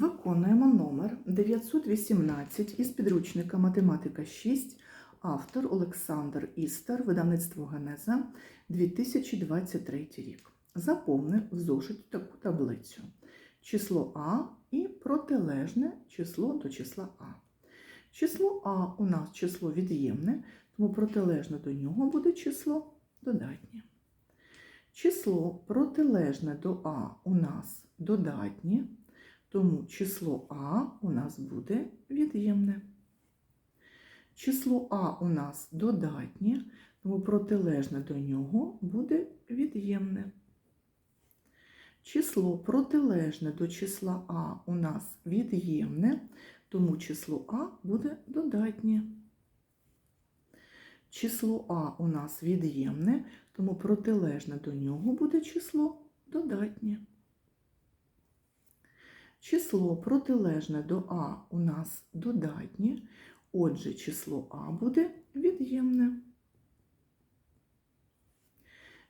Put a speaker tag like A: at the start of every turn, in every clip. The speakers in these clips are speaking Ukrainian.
A: Виконуємо номер 918 із підручника Математика 6, автор Олександр Істер, видавництво Генеза 2023 рік. Заповни в зошиті таку таблицю. Число А і протилежне число до числа А. Число А у нас число від'ємне, тому протилежне до нього буде число додатнє. Число протилежне до А у нас додатнє, тому число А у нас буде від'ємне. Число А у нас додатнє, тому протилежне до нього буде від'ємне. Число протилежне до числа А у нас від'ємне, тому число А буде додатнє. Число А у нас від'ємне, тому протилежне до нього буде число додатнє. Число протилежне до А у нас додатнє, отже, число А буде від'ємне.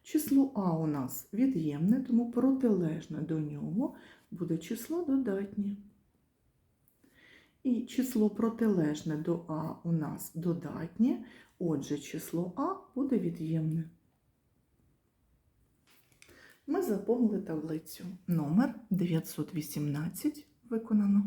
A: Число А у нас від'ємне, тому протилежне до нього буде число додатнє. І число протилежне до А у нас додатнє, отже, число А буде від'ємне. Ми заповнили таблицю. Номер 918 виконано.